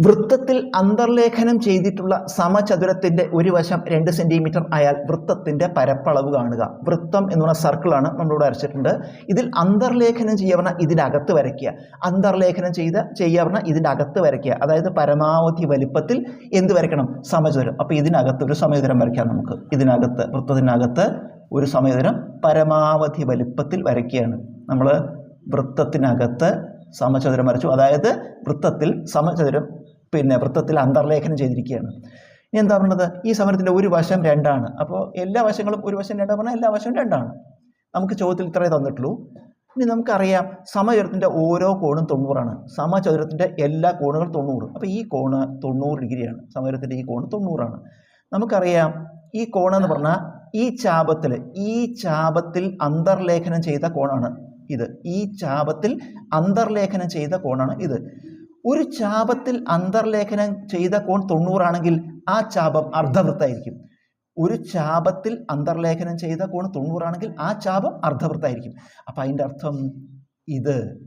വൃത്തത്തിൽ അന്തർലേഖനം ചെയ്തിട്ടുള്ള സമചതുരത്തിന്റെ ഒരു വശം രണ്ട് സെന്റിമീറ്റർ ആയാൽ വൃത്തത്തിന്റെ പരപ്പളവ് കാണുക. വൃത്തം എന്ന് പറഞ്ഞ സർക്കിളാണ് നമ്മളിവിടെ വരച്ചിട്ടുണ്ട്. ഇതിൽ അന്തർലേഖനം ചെയ്യാവുന്ന ഇതിനകത്ത് വരയ്ക്കുക. അന്തർലേഖനം ചെയ്ത ചെയ്യാവുന്ന ഇതിന്റെ അകത്ത് വരയ്ക്കുക. അതായത് പരമാവധി വലിപ്പത്തിൽ എന്ത് വരയ്ക്കണം? സമചതുരം. അപ്പോൾ ഇതിനകത്ത് ഒരു സമചതുരം വരയ്ക്കാം നമുക്ക്. ഇതിനകത്ത് വൃത്തത്തിനകത്ത് ഒരു സമചതുരം പരമാവധി വലിപ്പത്തിൽ വരയ്ക്കുകയാണ്. നമ്മൾ വൃത്തത്തിനകത്ത് സമചതുരം വരച്ചു. അതായത് വൃത്തത്തിൽ സമചതുരം പിന്നെ വൃത്തത്തിൽ അന്തർലേഖനം ചെയ്തിരിക്കുകയാണ്. ഇനി എന്താ പറയുന്നത് ഈ സമരത്തിന്റെ ഒരു വശം രണ്ടാണ്. അപ്പോൾ എല്ലാ വശങ്ങളും ഒരു വശം രണ്ടാണ് പറഞ്ഞാൽ എല്ലാ വശവും രണ്ടാണ്. നമുക്ക് ചോദ്യത്തിൽ ഇത്രയേ തന്നിട്ടുള്ളൂ. ഇനി നമുക്കറിയാം സമചതുരത്തിന്റെ ഓരോ കോണും തൊണ്ണൂറാണ്. സമചതുരത്തിന്റെ എല്ലാ കോണുകളും തൊണ്ണൂറ്. അപ്പോൾ ഈ കോണ് തൊണ്ണൂറ് ഡിഗ്രിയാണ്. സമചതുരത്തിന്റെ ഈ കോണ് തൊണ്ണൂറാണ്. നമുക്കറിയാം ഈ കോണെന്ന് പറഞ്ഞാൽ ഈ ചാപത്തിൽ ഈ ചാപത്തിൽ അന്തർലേഖനം ചെയ്ത കോണാണ് ഇത്. ഈ ചാപത്തിൽ അന്തർലേഖനം ചെയ്ത കോണാണ് ഇത്. ഒരു ചാപത്തിൽ അന്തർലേഖനം ചെയ്ത കോൺ തൊണ്ണൂറാണെങ്കിൽ ആ ചാപം അർദ്ധവൃത്തായിരിക്കും. ഒരു ചാപത്തിൽ അന്തർലേഖനം ചെയ്ത കോൺ തൊണ്ണൂറാണെങ്കിൽ ആ ചാപം അർദ്ധവൃത്തായിരിക്കും. അപ്പം അതിന്റെ അർത്ഥം ഇത്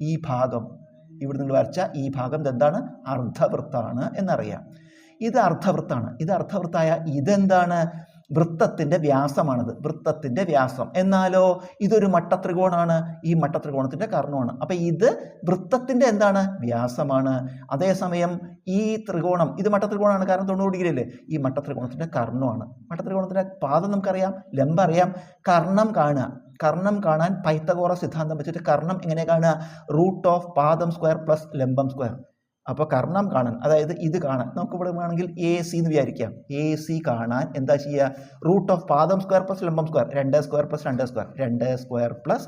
ഈ ഭാഗം ഇവിടെ നിങ്ങൾ വരച്ച ഈ ഭാഗം എന്താണ് അർദ്ധവൃത്താണ് എന്നറിയാം. ഇത് അർദ്ധവൃത്താണ്. ഇത് അർദ്ധവൃത്തായ ഇതെന്താണ്? വൃത്തത്തിന്റെ വ്യാസമാണിത്. വൃത്തത്തിന്റെ വ്യാസം. എന്നാലോ ഇതൊരു മട്ടത്രികോണാണ്. ഈ മട്ടത്രികോണത്തിന്റെ കർണമാണ്. അപ്പം ഇത് വൃത്തത്തിന്റെ എന്താണ്? വ്യാസമാണ്. അതേസമയം ഈ ത്രികോണം ഇത് മട്ടത്രികോണമാണ് കാരണം തൊണ്ണൂറ് ഡിഗ്രി അല്ലേ? ഈ മട്ടത്രികോണത്തിന്റെ കർണമാണ്. മട്ടത്രികോണത്തിന്റെ പാദം നമുക്കറിയാം ലംബം അറിയാം. കർണം കാണുക. കർണം കാണാൻ പൈത്തഗോറ സിദ്ധാന്തം വെച്ചിട്ട് കർണം എങ്ങനെ കാണുക? റൂട്ട് ഓഫ് പാദം സ്ക്വയർ പ്ലസ് ലംബം സ്ക്വയർ. അപ്പോൾ കർണം കാണാൻ അതായത് ഇത് കാണാൻ. നമുക്ക് ഇവിടെ വേണമെങ്കിൽ എ സി എന്ന് വിചാരിക്കാം. എ സി കാണാൻ എന്താ ചെയ്യുക? റൂട്ട് ഓഫ് പാദം സ്ക്വയർ പ്ലസ് ലംബം സ്ക്വയർ രണ്ട് സ്ക്വയർ പ്ലസ് രണ്ട് സ്ക്വയർ രണ്ട് സ്ക്വയർ പ്ലസ്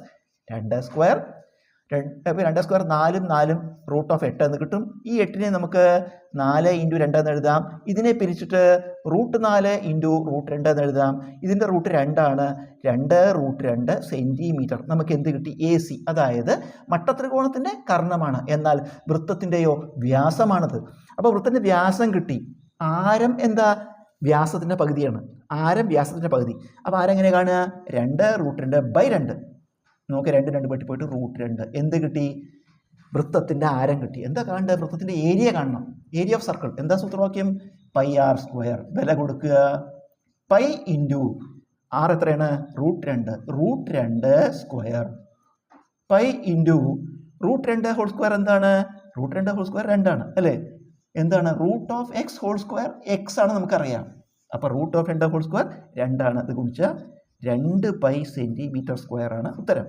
രണ്ട് സ്ക്വയർ അപ്പോൾ രണ്ട് സ്ക്വയർ നാലും നാലും റൂട്ട് ഓഫ് എട്ട് എന്ന് കിട്ടും. ഈ എട്ടിനെ നമുക്ക് നാല് ഇന്റു രണ്ട് എന്ന് എഴുതാം. ഇതിനെ പിരിച്ചിട്ട് റൂട്ട് നാല് ഇന്റു റൂട്ട് രണ്ട് എന്ന് എഴുതാം. ഇതിന്റെ റൂട്ട് രണ്ടാണ്. രണ്ട് റൂട്ട് രണ്ട് സെന്റിമീറ്റർ നമുക്ക് എന്ത് കിട്ടി? എ സി അതായത് മട്ടത്രികോണത്തിന്റെ കർണമാണ്. എന്നാൽ വൃത്തത്തിന്റെയോ വ്യാസമാണത്. അപ്പോൾ വൃത്തത്തിന്റെ വ്യാസം കിട്ടി. ആരം എന്താ? വ്യാസത്തിന്റെ പകുതിയാണ്. ആരം വ്യാസത്തിന്റെ പകുതി. അപ്പോൾ ആരെങ്ങനെ കാണുക? രണ്ട് റൂട്ട് രണ്ട് ബൈ രണ്ട്. നമുക്ക് രണ്ട് രണ്ട് പെട്ടി പോയിട്ട് റൂട്ട് രണ്ട്. എന്ത് കിട്ടി? വൃത്തത്തിന്റെ ആരം കിട്ടി. എന്താ കാണേണ്ടത് വൃത്തത്തിന്റെ ഏരിയ കാണണം. Area of circle. എന്താ സൂത്രവാക്യം? Pi R square. വില കൊടുക്കുക. പൈ ഇന്റു ആർ എത്രയാണ്? റൂട്ട് രണ്ട്. റൂട്ട് രണ്ട് സ്ക്വയർ. പൈ ഇന്റു റൂട്ട് രണ്ട് ഹോൾ സ്ക്വയർ എന്താണ്? റൂട്ട് രണ്ട് ഹോൾ സ്ക്വയർ രണ്ടാണ്. അല്ലേ? എന്താണ്? Root of X whole square X ആണ് നമുക്കറിയാം. അപ്പോൾ റൂട്ട് ഓഫ് രണ്ട് ഹോൾ സ്ക്വയർ രണ്ടാണ്. അത് ഗുണിച്ചാൽ രണ്ട് പൈ സെന്റിമീറ്റർ സ്ക്വയർ ആണ് ഉത്തരം.